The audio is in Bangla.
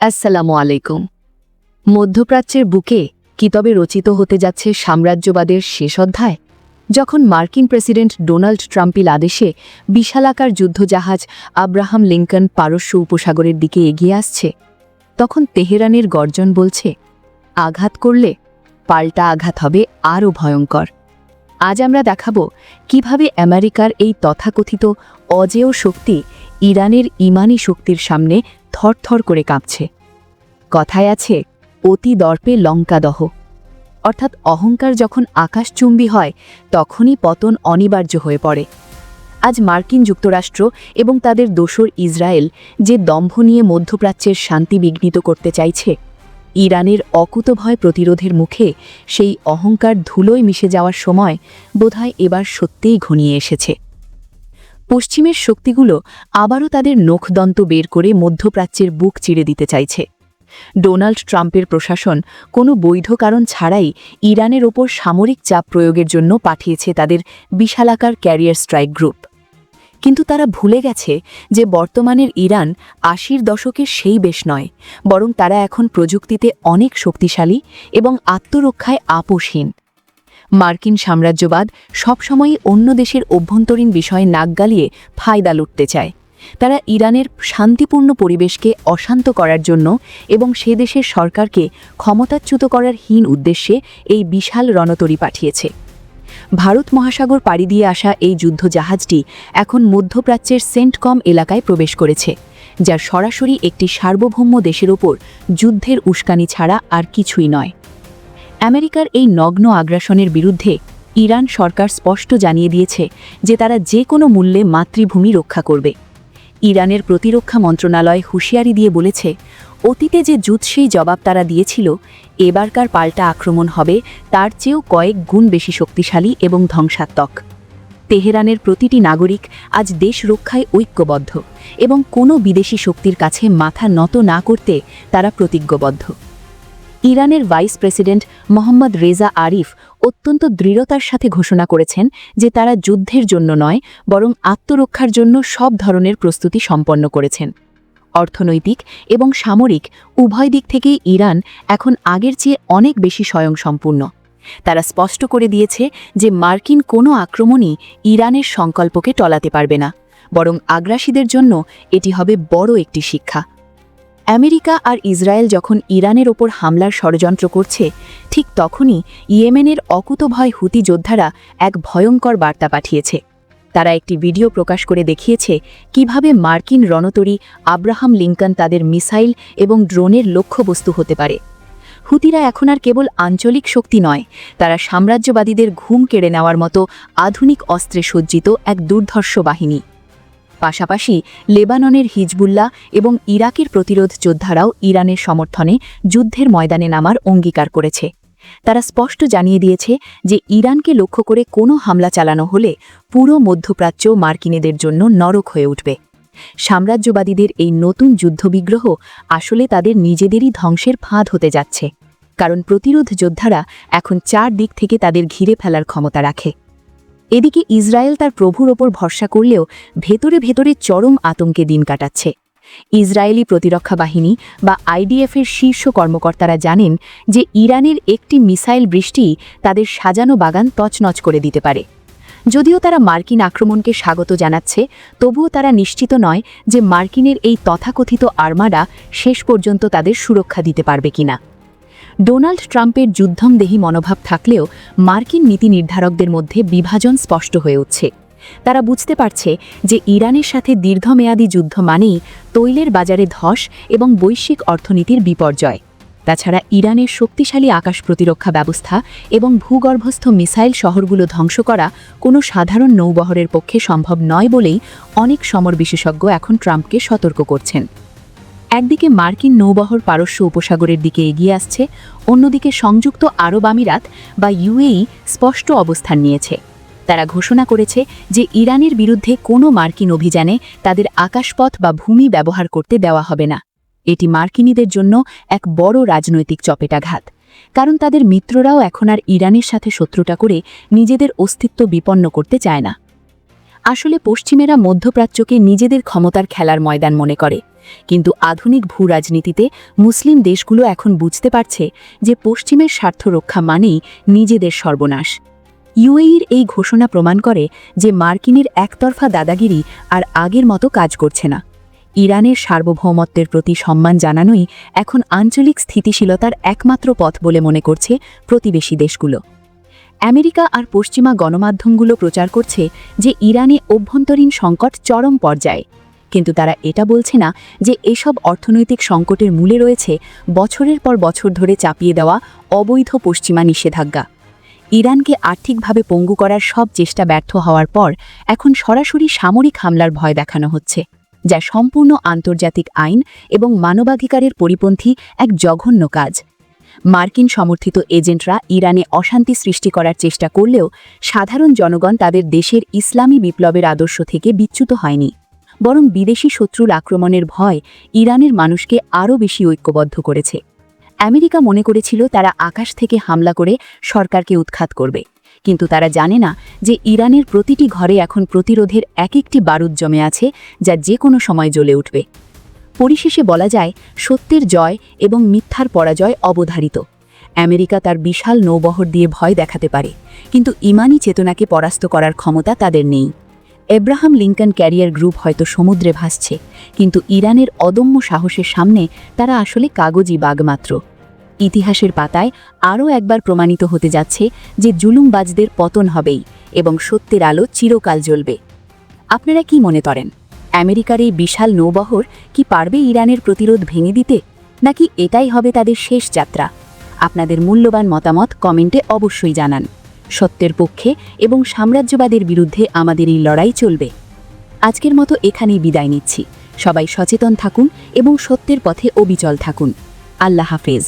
আসসালামু আলাইকুম। মধ্যপ্রাচ্যের বুকে কি তবে রচিত হতে যাচ্ছে সাম্রাজ্যবাদের শেষ অধ্যায়? যখন মার্কিন প্রেসিডেন্ট ডোনাল্ড ট্রাম্পিল আদেশে বিশালাকার যুদ্ধজাহাজ আব্রাহাম লিঙ্কন পারস্য উপসাগরের দিকে এগিয়ে আসছে, তখন তেহরানের গর্জন বলছে, আঘাত করলে পাল্টা আঘাত হবে আরও ভয়ঙ্কর। আজ আমরা দেখাব কীভাবে আমেরিকার এই তথাকথিত অজেয় শক্তি ইরানের ইমানি শক্তির সামনে থরথর করে কাঁপছে। কথায় আছে, অতি দর্পে লঙ্কা দহ অর্থাৎ অহংকার যখন আকাশচুম্বী হয়, তখনই পতন অনিবার্য হয়ে পড়ে। আজ মার্কিন যুক্তরাষ্ট্র এবং তাদের দোসর ইসরায়েল যে দম্ভ নিয়ে মধ্যপ্রাচ্যের শান্তি বিঘ্নিত করতে চাইছে, ইরানের অকুতভয় প্রতিরোধের মুখে সেই অহংকার ধুলোয় মিশে যাওয়ার সময় বোধহয় এবার সত্যিই ঘনিয়ে এসেছে। পশ্চিমের শক্তিগুলো আবারও তাদের নখদন্ত বের করে মধ্যপ্রাচ্যের বুক চিড়ে দিতে চাইছে। ডোনাল্ড ট্রাম্পের প্রশাসন কোনো বৈধ কারণ ছাড়াই ইরানের ওপর সামরিক চাপ প্রয়োগের জন্য পাঠিয়েছে তাদের বিশালাকার ক্যারিয়ার স্ট্রাইক গ্রুপ। কিন্তু তারা ভুলে গেছে যে বর্তমানের ইরান আশির দশকের সেই বেশ নয়, বরং তারা এখন প্রযুক্তিতে অনেক শক্তিশালী এবং আত্মরক্ষায় আপোষহীন। মার্কিন সাম্রাজ্যবাদ সবসময়ই অন্য দেশের অভ্যন্তরীণ বিষয়ে নাক গালিয়ে ফায়দা লুটতে চায়। তারা ইরানের শান্তিপূর্ণ পরিবেশকে অশান্ত করার জন্য এবং সে দেশের সরকারকে ক্ষমতাচ্যুত করার হীন উদ্দেশ্যে এই বিশাল রণতরী পাঠিয়েছে। ভারত মহাসাগর পাড়ি দিয়ে আসা এই যুদ্ধজাহাজটি এখন মধ্যপ্রাচ্যের সেন্টকম এলাকায় প্রবেশ করেছে যা সরাসরি একটি সার্বভৌম দেশের ওপর যুদ্ধের উস্কানি ছাড়া আর কিছুই নয়। আমেরিকার এই নগ্ন আগ্রাসনের বিরুদ্ধে ইরান সরকার স্পষ্ট জানিয়ে দিয়েছে যে তারা যে কোনো মূল্যে মাতৃভূমি রক্ষা করবে। ইরানের প্রতিরক্ষা মন্ত্রণালয় হুঁশিয়ারি দিয়ে বলেছে, অতীতে যে যুৎসেই জবাব তারা দিয়েছিল, এবারকার পাল্টা আক্রমণ হবে তার চেয়েও কয়েক গুণ বেশি শক্তিশালী এবং ধ্বংসাত্মক। তেহরানের প্রতিটি নাগরিক আজ দেশ রক্ষায় ঐক্যবদ্ধ এবং কোনো বিদেশি শক্তির কাছে মাথা নত না করতে তারা প্রতিজ্ঞবদ্ধ। ইরানের vice president Mohammad Reza Aref অত্যন্ত দৃঢ়তার সাথে ঘোষণা করেছেন যে তারা যুদ্ধের জন্য নয়, বরং আত্মরক্ষার জন্য সব ধরনের প্রস্তুতি সম্পন্ন করেছেন। অর্থনৈতিক এবং সামরিক উভয় দিক থেকেই ইরান এখন আগের চেয়ে অনেক বেশি স্বয়ংসম্পূর্ণ। তারা স্পষ্ট করে দিয়েছে যে মার্কিন কোনো আক্রমণই ইরানের সংকল্পকে টলাতে পারবে না, বরং আগ্রাসীদের জন্য এটি হবে বড় একটি শিক্ষা। আমেরিকা আর ইসরায়েল যখন ইরানের ওপর হামলার ষড়যন্ত্র করছে, ঠিক তখনই ইয়েমেনের অকুতভয় হুতি যোদ্ধারা এক ভয়ঙ্কর বার্তা পাঠিয়েছে। তারা একটি ভিডিও প্রকাশ করে দেখিয়েছে কীভাবে মার্কিন রণতরী আব্রাহাম লিঙ্কন তাদের মিসাইল এবং ড্রোনের লক্ষ্যবস্তু হতে পারে। হুতিরা এখন আর কেবল আঞ্চলিক শক্তি নয়, তারা সাম্রাজ্যবাদীদের ঘুম কেড়ে নেওয়ার মতো আধুনিক অস্ত্রে সজ্জিত এক দুর্ধর্ষ বাহিনী। পাশাপাশি লেবাননের হিজবুল্লাহ এবং ইরাকের প্রতিরোধ যোদ্ধারাও ইরানের সমর্থনে যুদ্ধের ময়দানে নামার অঙ্গীকার করেছে। তারা স্পষ্ট জানিয়ে দিয়েছে যে ইরানকে লক্ষ্য করে কোনো হামলা চালানো হলে পুরো মধ্যপ্রাচ্য মার্কিনেদের জন্য নরক হয়ে উঠবে। সাম্রাজ্যবাদীদের এই নতুন যুদ্ধবিগ্রহ আসলে তাদের নিজেদেরই ধ্বংসের ফাঁদ হতে যাচ্ছে। কারণ প্রতিরোধ যোদ্ধারা এখন চার দিক থেকে তাদের ঘিরে ফেলার ক্ষমতা রাখে। এদিকে ইসরায়েল তার প্রভুর ওপর ভরসা করলেও ভেতরে ভেতরে চরম আতঙ্কে দিন কাটাচ্ছে। ইসরায়েলি প্রতিরক্ষা বাহিনী বা আইডিএফের শীর্ষ কর্মকর্তারা জানেন যে ইরানের একটি মিসাইল বৃষ্টি তাদের সাজানো বাগান তছনছ করে দিতে পারে। যদিও তারা মার্কিন আক্রমণকে স্বাগত জানাচ্ছে, তবুও তারা নিশ্চিত নয় যে মার্কিনের এই তথাকথিত আর্মাডা শেষ পর্যন্ত তাদের সুরক্ষা দিতে পারবে কিনা। ডোনাল্ড ট্রাম্পের যুদ্ধংদেহী মনোভাব থাকলেও মার্কিন নীতি নির্ধারকদের মধ্যে বিভাজন স্পষ্ট হয়ে উঠছে। তারা বুঝতে পারছে যে ইরানের সাথে দীর্ঘমেয়াদী যুদ্ধ মানেই তৈলের বাজারে ধস এবং বৈশ্বিক অর্থনীতির বিপর্যয়। তাছাড়া ইরানের শক্তিশালী আকাশ প্রতিরক্ষা ব্যবস্থা এবং ভূগর্ভস্থ মিসাইল শহরগুলো ধ্বংস করা কোনো সাধারণ নৌবহরের পক্ষে সম্ভব নয় বলেই অনেক সমর বিশেষজ্ঞ এখন ট্রাম্পকে সতর্ক করছেন। একদিকে মার্কিন নৌবহর পারস্য উপসাগরের দিকে এগিয়ে আসছে, অন্যদিকে সংযুক্ত আরব আমিরাত বা ইউএই স্পষ্ট অবস্থান নিয়েছে। তারা ঘোষণা করেছে যে ইরানের বিরুদ্ধে কোনো মার্কিন অভিযানে তাদের আকাশপথ বা ভূমি ব্যবহার করতে দেওয়া হবে না। এটি মার্কিনীদের জন্য এক বড় রাজনৈতিক চপেটাঘাত। কারণ তাদের মিত্ররাও এখন আর ইরানের সাথে শত্রুতা করে নিজেদের অস্তিত্ব বিপন্ন করতে চায় না। আসলে পশ্চিমেরা মধ্যপ্রাচ্যকে নিজেদের ক্ষমতার খেলার ময়দান মনে করে। কিন্তু আধুনিক ভূ রাজনীতিতে মুসলিম দেশগুলো এখন বুঝতে পারছে যে পশ্চিমের স্বার্থ রক্ষা মানেই নিজেদের সর্বনাশ। ইউএইর এই ঘোষণা প্রমাণ করে যে মার্কিনের একতরফা দাদাগিরি আর আগের মতো কাজ করছে না। ইরানের সার্বভৌমত্বের প্রতি সম্মান জানানোই এখন আঞ্চলিক স্থিতিশীলতার একমাত্র পথ বলে মনে করছে প্রতিবেশী দেশগুলো। আমেরিকা আর পশ্চিমা গণমাধ্যমগুলো প্রচার করছে যে ইরানে অভ্যন্তরীণ সংকট চরম পর্যায়ে। কিন্তু তারা এটা বলছে না যে এসব অর্থনৈতিক সংকটের মূলে রয়েছে বছরের পর বছর ধরে চাপিয়ে দেওয়া অবৈধ পশ্চিমা নিষেধাজ্ঞা। ইরানকে আর্থিকভাবে পঙ্গু করার সব চেষ্টা ব্যর্থ হওয়ার পর এখন সরাসরি সামরিক হামলার ভয় দেখানো হচ্ছে, যা সম্পূর্ণ আন্তর্জাতিক আইন এবং মানবাধিকারের পরিপন্থী এক জঘন্য কাজ। মার্কিন সমর্থিত এজেন্টরা ইরানে অশান্তি সৃষ্টি করার চেষ্টা করলেও সাধারণ জনগণ তাদের দেশের ইসলামী বিপ্লবের আদর্শ থেকে বিচ্যুত হয়নি। বরং বিদেশি শত্রুর আক্রমণের ভয় ইরানের মানুষকে আরও বেশি ঐক্যবদ্ধ করেছে। আমেরিকা মনে করেছিল তারা আকাশ থেকে হামলা করে সরকারকে উৎখাত করবে। কিন্তু তারা জানে না যে ইরানের প্রতিটি ঘরে এখন প্রতিরোধের এক একটি বারুদ জমে আছে যা যে কোনো সময় জ্বলে উঠবে। পরিশেষে বলা যায়, সত্যের জয় এবং মিথ্যার পরাজয় অবধারিত। আমেরিকা তার বিশাল নৌবহর দিয়ে ভয় দেখাতে পারে, কিন্তু ইমানি চেতনাকে পরাস্ত করার ক্ষমতা তাদের নেই। এব্রাহাম লিঙ্কন ক্যারিয়ার গ্রুপ হয়তো সমুদ্রে ভাসছে, কিন্তু ইরানের অদম্য সাহসের সামনে তারা আসলে কাগজি বাগমাত্র ইতিহাসের পাতায় আরও একবার প্রমাণিত হতে যাচ্ছে যে জুলুমবাজদের পতন হবেই এবং সত্যের আলো চিরকাল জ্বলবে। আপনারা কি মনে করেন? আমেরিকার এই বিশাল নৌবহর কি পারবে ইরানের প্রতিরোধ ভেঙে দিতে? নাকি এটাই হবে তাদের শেষ যাত্রা? আপনাদের মূল্যবান মতামত কমেন্টে অবশ্যই জানান। সত্যের পক্ষে এবং সাম্রাজ্যবাদের বিরুদ্ধে আমাদের এই লড়াই চলবে। আজকের মতো এখানেই বিদায় নিচ্ছি। সবাই সচেতন থাকুন এবং সত্যের পথে অবিচল থাকুন। আল্লাহ হাফেজ।